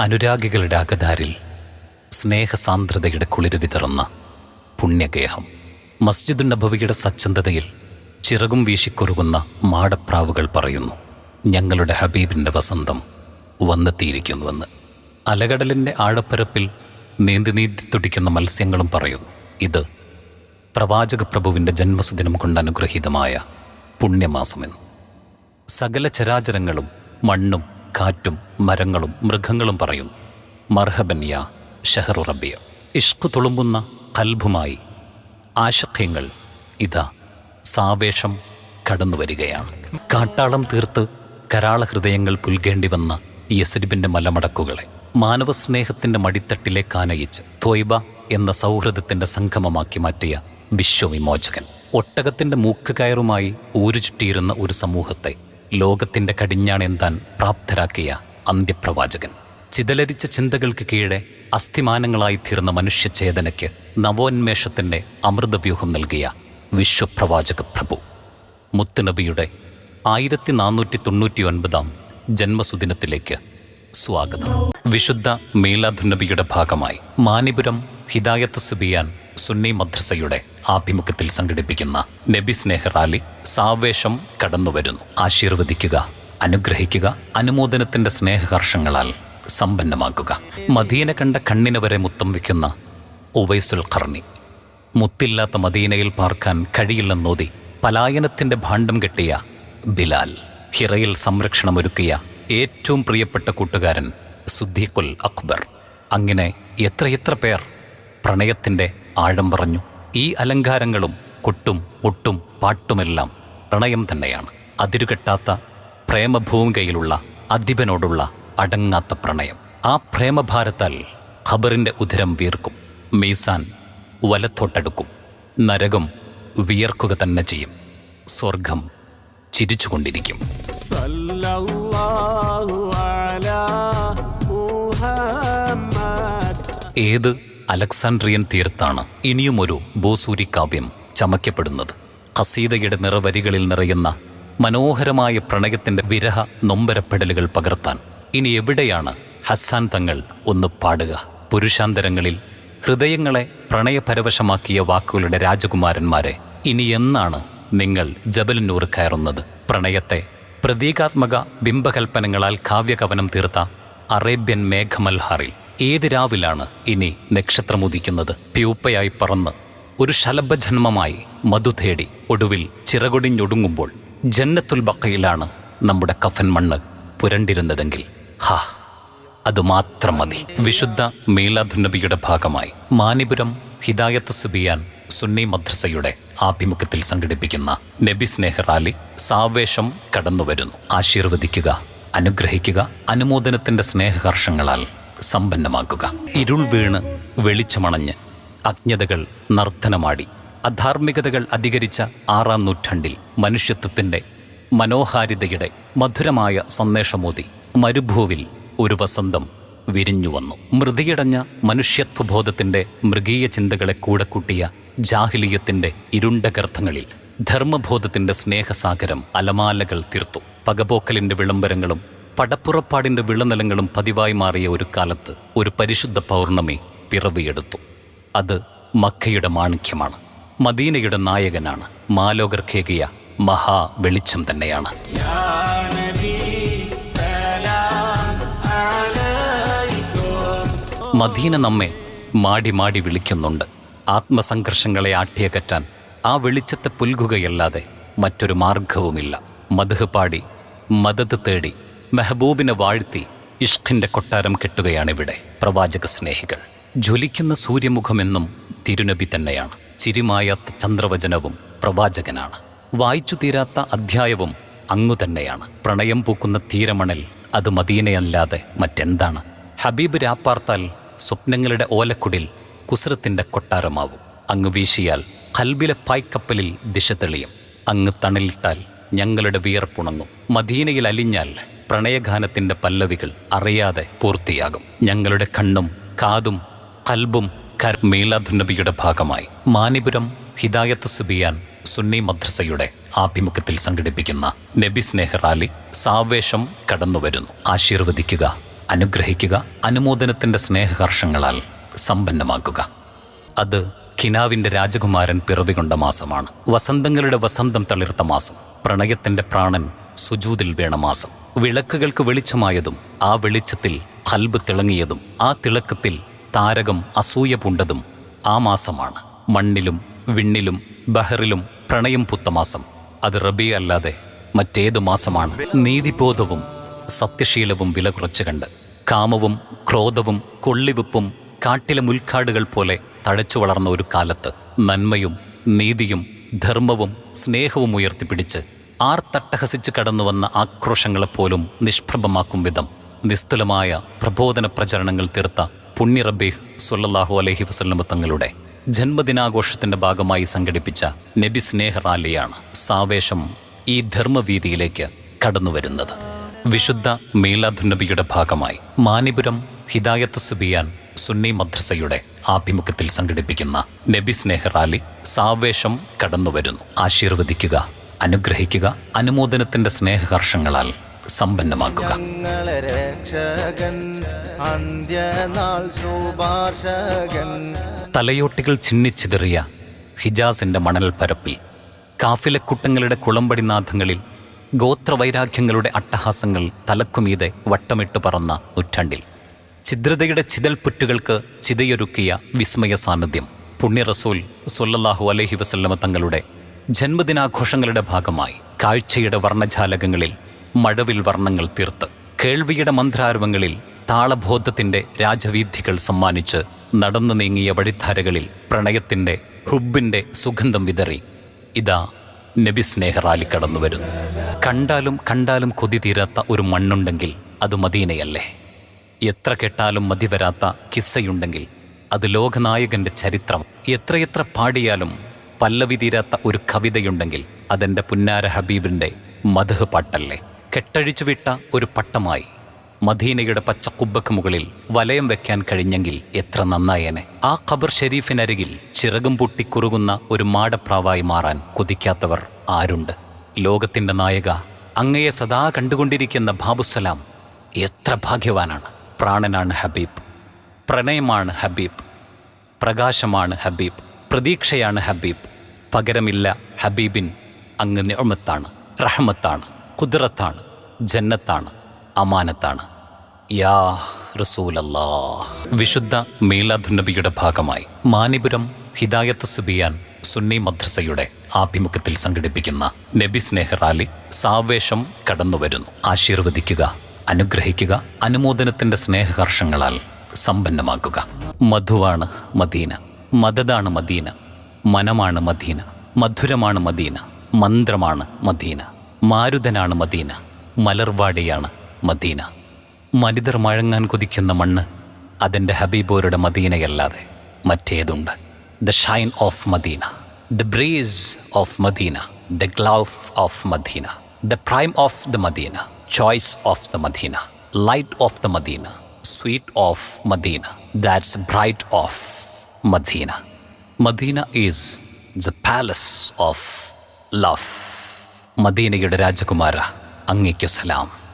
അനുരാഗികളുടെ അകതാരിൽ സ്നേഹസാന്ദ്രതയുടെ കുളിര് വിതറുന്ന പുണ്യഗേഹം. മസ്ജിദ് നബവിയുടെ സച്ചന്തതയിൽ ചിറകും വീശിക്കുറുകുന്ന മാടപ്രാവുകൾ പറയുന്നു ഞങ്ങളുടെ ഹബീബിന്റെ വസന്തം വന്നെത്തിയിരിക്കുന്നുവെന്ന്. അലകടലിന്റെ ആഴപ്പരപ്പിൽ നീന്തി നീന്തി തുടിക്കുന്ന മത്സ്യങ്ങളും പറയുന്നു ഇത് പ്രവാചക പ്രഭുവിന്റെ ജന്മസുദിനം കൊണ്ട് അനുഗ്രഹീതമായ പുണ്യമാസമെന്ന്. സകല ചരാചരങ്ങളും മണ്ണും കാറ്റും മരങ്ങളും മൃഗങ്ങളും പറയുന്നു. മർഹബന്യ ഷെഹറു റബിയ ഇഷ്ക് തുളുമ്പുന്ന കൽബുമായി ആശക്യങ്ങൾ ഇതാ. സാവേഷം കടന്നു വരികയാണ്. കാട്ടാളം തീർത്ത് കരാള ഹൃദയങ്ങൾ പുൽകേണ്ടി വന്ന യസരിബിന്റെ മലമടക്കുകളെ മാനവസ്നേഹത്തിന്റെ മടിത്തട്ടിലെ കാനയിച്ച് ത്വയ്ബ എന്ന സൗഹൃദത്തിന്റെ സംഗമമാക്കി മാറ്റിയ വിശ്വവിമോചകൻ. ഒട്ടകത്തിന്റെ മൂക്കുകയറുമായി ഊരു ഊരുചുറ്റിയിരുന്ന ഒരു സമൂഹത്തെ ലോകത്തിന്റെ കടിഞ്ഞാണെന്താൻ പ്രാപ്തരാക്കിയ അന്ത്യപ്രവാചകൻ. ചിതലരിച്ച ചിന്തകൾക്ക് കീഴെ അസ്ഥിമാനങ്ങളായി തീർന്ന മനുഷ്യചേതനയ്ക്ക് നവോന്മേഷത്തിന്റെ അമൃതവ്യൂഹം നൽകിയ വിശ്വപ്രവാചക പ്രഭു. മുത്തുനബിയുടെ ആയിരത്തി നാനൂറ്റി തൊണ്ണൂറ്റി ഒൻപതാം ജന്മസുദിനത്തിലേക്ക് സ്വാഗതം. വിശുദ്ധ മീലാധുനബിയുടെ ഭാഗമായി മാനിപുരം ഹിദായത്ത് സുബിയാൻ സുന്നി മദ്രസയുടെ ആഭിമുഖ്യത്തിൽ സംഘടിപ്പിക്കുന്ന നബി സ്നേഹ റാലി സാവേശം കടന്നുവരുന്നു ആശീർവദിക്കുക അനുഗ്രഹിക്കുക അനുമോദനത്തിന്റെ സ്നേഹഹർഷങ്ങളാൽ സമ്പന്നമാക്കുക. മദീന കണ്ട കണ്ണിന് വരെ മുത്തം വയ്ക്കുന്ന ഉവൈസുൽ ഖർണി. മുത്തില്ലാത്ത മദീനയിൽ പാർക്കാൻ കഴിയില്ലെന്നോതി പലായനത്തിന്റെ ഭാണ്ഡം കെട്ടിയ ബിലാൽ. ഹിറയിൽ സംരക്ഷണമൊരുക്കിയ ഏറ്റവും പ്രിയപ്പെട്ട കൂട്ടുകാരൻ സുദ്ദീഖുൽ അക്ബർ. അങ്ങനെ എത്രയെത്ര പേർ പ്രണയത്തിന്റെ ആഴം പറഞ്ഞു. ഈ അലങ്കാരങ്ങളും കൊട്ടും ഒട്ടും പാട്ടുമെല്ലാം പ്രണയം തന്നെയാണ്. അതിരുകെട്ടാത്ത പ്രേമഭൂമികയിലുള്ള അധിപനോടുള്ള അടങ്ങാത്ത പ്രണയം. ആ പ്രേമഭാരത്താൽ ഖബറിന്റെ ഉദരം വീർക്കും. മീസാൻ വലത്തോട്ടടുക്കും. നരകം വിയർക്കുക തന്നെ ചെയ്യും. സ്വർഗം ചിരിച്ചുകൊണ്ടിരിക്കും. ഏത് അലക്സാണ്ട്രിയൻ തീർത്താണ് ഇനിയുമൊരു ഭൂസൂരിക്കാവ്യം ചമയ്ക്കപ്പെടുന്നത്? ഖസീദയുടെ നിറവരികളിൽ നിറയുന്ന മനോഹരമായ പ്രണയത്തിന്റെ വിരഹ നൊമ്പരപ്പെടലുകൾ പകർത്താൻ. ഇനി എവിടെയാണ് ഹസ്സാൻ തങ്ങൾ ഒന്ന് പാടുക? പുരുഷാന്തരങ്ങളിൽ ഹൃദയങ്ങളെ പ്രണയപരവശമാക്കിയ വാക്കുകളുടെ രാജകുമാരന്മാരെ ഇനി എന്നാണ് നിങ്ങൾ ജബലിനൂർ കയറുന്നത്? പ്രണയത്തെ പ്രതീകാത്മക ബിംബകൽപ്പനങ്ങളാൽ കാവ്യകവനം തീർത്ത അറേബ്യൻ മേഘമൽഹാറിൽ ഏത് രാവിലാണ് ഇനി നക്ഷത്രമുദിക്കുന്നത്? പ്യൂപ്പയായി പറന്ന് ഒരു ശലഭജന്മമായി മധു തേടി ഒടുവിൽ ചിറകൊടിഞ്ഞൊടുങ്ങുമ്പോൾ ജന്നത്തുൽ ബക്കയിലാണ് നമ്മുടെ കഫൻ മണ്ണ് പുരണ്ടിരുന്നതെങ്കിൽ. ഹാ അതുമാത്രം മതി. വിശുദ്ധ മീലാധുനബിയുടെ ഭാഗമായി മാനിപുരം ഹിദായത്ത് സുബിയാൻ സുന്നി മദ്രസയുടെ ആഭിമുഖ്യത്തിൽ സംഘടിപ്പിക്കുന്ന നബി സ്നേഹ റാലി സാവേശം കടന്നുവരുന്നു. ആശീർവദിക്കുക അനുഗ്രഹിക്കുക അനുമോദനത്തിന്റെ സ്നേഹഹർഷങ്ങളാൽ സമ്പന്നമാക്കുക. ഇരുൾ വീണ് വെളിച്ചമണഞ്ഞ് അജ്ഞതകൾ നർത്തനമാടി അധാർമികതകൾ അധികരിച്ച ആറാം നൂറ്റാണ്ടിൽ മനുഷ്യത്വത്തിന്റെ മനോഹാരിതയുടെ മധുരമായ സന്ദേശമോതി മരുഭൂവിൽ ഒരു വസന്തം വിരിഞ്ഞു വന്നു. മൃതിയടഞ്ഞ മനുഷ്യത്വബോധത്തിന്റെ മൃഗീയ ചിന്തകളെ കൂടെ കൂട്ടിയ ജാഹിലീയത്തിന്റെ ഇരുണ്ട ഗർത്തങ്ങളിൽ ധർമ്മബോധത്തിന്റെ സ്നേഹസാഗരം അലമാലകൾ തീർത്തു. പകപോക്കലിന്റെ വിളംബരങ്ങളും പടപ്പുറപ്പാടിന്റെ വിളനിലങ്ങളും പതിവായി മാറിയ ഒരു കാലത്ത് ഒരു പരിശുദ്ധ പൗർണമി പിറവിയെടുത്തു. അത് മക്കയുടെ മാണിക്യമാണ്. മദീനയുടെ നായകനാണ്. മാലോകർഖേകിയ മഹാ വെളിച്ചം തന്നെയാണ്. മദീന നമ്മെ മാടി മാടി വിളിക്കുന്നുണ്ട്. ആത്മസംഘർഷങ്ങളെ ആട്ടിയകറ്റാൻ ആ വെളിച്ചത്തെ പുൽകുകയല്ലാതെ മറ്റൊരു മാർഗവുമില്ല. മധുഹ് പാടി മദത് തേടി മെഹബൂബിനെ വാഴ്ത്തി ഇഷ്ഖിന്റെ കൊട്ടാരം കെട്ടുകയാണിവിടെ പ്രവാചക സ്നേഹികൾ. ജ്വലിക്കുന്ന സൂര്യമുഖമെന്നും തിരുനബി തന്നെയാണ്. ചിരിമായാത്ത ചന്ദ്രവചനവും പ്രവാചകനാണ്. വായിച്ചു തീരാത്ത അധ്യായവും അങ്ങു തന്നെയാണ്. പ്രണയം പൂക്കുന്ന തീരമണൽ അത് മദീനയല്ലാതെ മറ്റെന്താണ്? ഹബീബ് രാപ്പാർത്താൽ സ്വപ്നങ്ങളുടെ ഓലക്കുടിൽ കുസൃത്തിന്റെ കൊട്ടാരമാവും. അങ്ങ് വീശിയാൽ ഹൽബിലെ പായ്ക്കപ്പലിൽ ദിശ തെളിയും. അങ്ങ് തണലിട്ടാൽ ഞങ്ങളുടെ വിയർപ്പുണങ്ങും. മദീനയിൽ അലിഞ്ഞാൽ പ്രണയഗാനത്തിന്റെ പല്ലവികൾ അറിയാതെ പൂർത്തിയാകും. ഞങ്ങളുടെ കണ്ണും കാതും കൽബും കർ മീലാധുനബിയുടെ ഭാഗമായി മാനിപുരം ഹിദായത്ത് സുബിയാൻ സുന്നി മദ്രസയുടെ ആഭിമുഖ്യത്തിൽ സംഘടിപ്പിക്കുന്ന നബി സ്നേഹ റാലി സാവേശം കടന്നുവരുന്നു. ആശീർവദിക്കുക അനുഗ്രഹിക്കുക അനുമോദനത്തിന്റെ സ്നേഹഹർഷങ്ങളാൽ സമ്പന്നമാക്കുക. അത് കിനാവിന്റെ രാജകുമാരൻ പിറവികൊണ്ട മാസമാണ്. വസന്തങ്ങളുടെ വസന്തം തളിർത്ത മാസം പ്രണയത്തിന്റെ പ്രാണൻ സുജൂതിൽ വീണ മാസം. വിളക്കുകൾക്ക് വെളിച്ചമായതും ആ വെളിച്ചത്തിൽ കൽബ് തിളങ്ങിയതും ആ തിളക്കത്തിൽ താരകം അസൂയ പൂണ്ടതും ആ മാസമാണ്. മണ്ണിലും വിണ്ണിലും ബഹറിലും പ്രണയം പുത്ത മാസം. അത് റബി അല്ലാതെ മറ്റേതു മാസമാണ്. നീതിബോധവും സത്യശീലവും വില കുറച്ചു കണ്ട് കാമവും ക്രോധവും കൊള്ളിവെപ്പും കാട്ടിലെ മുൽക്കാടുകൾ പോലെ തഴച്ചു വളർന്ന ഒരു കാലത്ത് നന്മയും നീതിയും ധർമ്മവും സ്നേഹവും ഉയർത്തിപ്പിടിച്ച് ആർ തട്ടഹസിച്ച് കടന്നുവന്ന ആക്രോശങ്ങളെപ്പോലും നിഷ്പ്രഭമാക്കും വിധം നിസ്തുലമായ പ്രബോധന പ്രചരണങ്ങൾ തീർത്ത പുണ്യ റബ്ബീഹ് സുല്ലാഹു അലഹി വസല്ലമ തങ്ങളുടെ ജന്മദിനാഘോഷത്തിന്റെ ഭാഗമായി സംഘടിപ്പിച്ച നബി സ്നേഹ റാലിയാണ് സാവേശം ഈ ധർമ്മവീതിയിലേക്ക് കടന്നുവരുന്നത്. വിശുദ്ധ മീലാദ് നബിയുടെ ഭാഗമായി മാനിപുരം ഹിദായത്ത് സുബിയാൻ സുന്നി മദ്രസയുടെ ആഭിമുഖ്യത്തിൽ സംഘടിപ്പിക്കുന്ന നബി സ്നേഹ റാലി സാവേശം കടന്നുവരുന്നു. ആശീർവദിക്കുക അനുഗ്രഹിക്കുക അനുമോദനത്തിന്റെ സ്നേഹഹർഷങ്ങളാൽ സമ്പന്നമാക്കുക. അന്ത്യനാൾ ശുപാർശകൻ. തലയോട്ടികൾ ചിന്നിച്ചിതറിയ ഹിജാസിന്റെ മണൽ പരപ്പിൽ കാഫിലക്കുട്ടങ്ങളുടെ കുളമ്പടിനാഥങ്ങളിൽ ഗോത്രവൈരാഗ്യങ്ങളുടെ അട്ടഹാസങ്ങൾ തലക്കുമീതെ വട്ടമിട്ട് പറന്ന നൂറ്റാണ്ടിൽ. ഛിദ്രതയുടെ ചിതൽപുറ്റുകൾക്ക് ചിതയൊരുക്കിയ വിസ്മയ സാന്നിധ്യം പുണ്യ റസൂൽ സൊല്ലല്ലാഹു അലഹി വസല്ലമ തങ്ങളുടെ ജന്മദിനാഘോഷങ്ങളുടെ ഭാഗമായി കാഴ്ചയുടെ വർണജാലകങ്ങളിൽ മഴവിൽ വർണങ്ങൾ തീർത്ത് കേൾവിയുടെ മന്ത്രാരവങ്ങളിൽ താളബോധത്തിന്റെ രാജവീഥികൾ സമ്മാനിച്ച് നടന്നു നീങ്ങിയ വഴിധാരകളിൽ പ്രണയത്തിന്റെ ഹുബിന്റെ സുഗന്ധം വിതറി. ഇതാ നബി സ്നേഹറാലി കടന്നു വരുന്നു. കണ്ടാലും കണ്ടാലും കൊതി തീരാത്ത ഒരു മണ്ണുണ്ടെങ്കിൽ അത് മദീനയല്ലേ? എത്ര കേട്ടാലും മതി വരാത്ത കിസ്സയുണ്ടെങ്കിൽ അത് ലോകനായകന്റെ ചരിത്രം. എത്രയെത്ര പാടിയാലും പല്ലവി തീരാത്ത ഒരു കവിതയുണ്ടെങ്കിൽ അതെന്റെ പുന്നാര ഹബീബിന്റെ മധുഹ് പാട്ടല്ലേ? കെട്ടഴിച്ചു വിട്ട ഒരു പട്ടമായി. മദീനയുടെ പച്ചക്കുബ്ബക്ക് മുകളിൽ വലയം വെക്കാൻ കഴിഞ്ഞെങ്കിൽ എത്ര നന്നായേനെ. ആ ഖബർ ഷെരീഫിനരികിൽ ചിറകും പൊട്ടിക്കുറുകുന്ന ഒരു മാടപ്രാവായി മാറാൻ കൊതിക്കാത്തവർ ആരുണ്ട്? ലോകത്തിന്റെ നായക അങ്ങയെ സദാ കണ്ടുകൊണ്ടിരിക്കുന്ന ബാബുസലാം എത്ര ഭാഗ്യവാനാണ്? പ്രാണനാണ് ഹബീബ് പ്രണയമാണ് ഹബീബ് പ്രകാശമാണ് ഹബീബ് പ്രതീക്ഷയാണ് ഹബീബ് പകരമില്ല ഹബീബിൻ അങ്ങ് നിഴമത്താണ് റഹ്മത്താണ് കുതിറത്താണ് ജന്നത്താണ്. അമാനത്താണ്. യാ റസൂലല്ലാ വിശുദ്ധ മീലാദുനബിയുടെ ഭാഗമായി മാനിപുരം ഹിദായത്ത് സുബിയാൻ സുന്നി മദ്രസയുടെ ആഭിമുഖ്യത്തിൽ സംഘടിപ്പിക്കുന്ന നബി സ്നേഹ റാലി സാവേശം കടന്നുവരുന്നു. ആശീർവദിക്കുക അനുഗ്രഹിക്കുക അനുമോദനത്തിന്റെ സ്നേഹഹർഷങ്ങളാൽ സമ്പന്നമാക്കുക. മധുവാണ് മദീന മദതാണ് മദീന മനമാണ് മദീന മധുരമാണ് മദീന മന്ത്രമാണ് മദീന മാരുതനാണ് മദീന മലർവാടിയാണ് മദീന. മനിതർ മഴങ്ങാൻ കൊതിക്കുന്ന മണ്ണ് അതിന്റെ ഹബീബോരുടെ മദീനയല്ലാതെ മറ്റേതുണ്ട്. The shine of Medina. The breeze of Medina. The glow of Medina. The prime of the Medina. Choice of the Medina. Light of the Medina. Sweet of Medina. That's bright of Medina. Medina is the palace of love മദീനയുടെ രാജകുമാര അങ്ങേക്കു സലാം.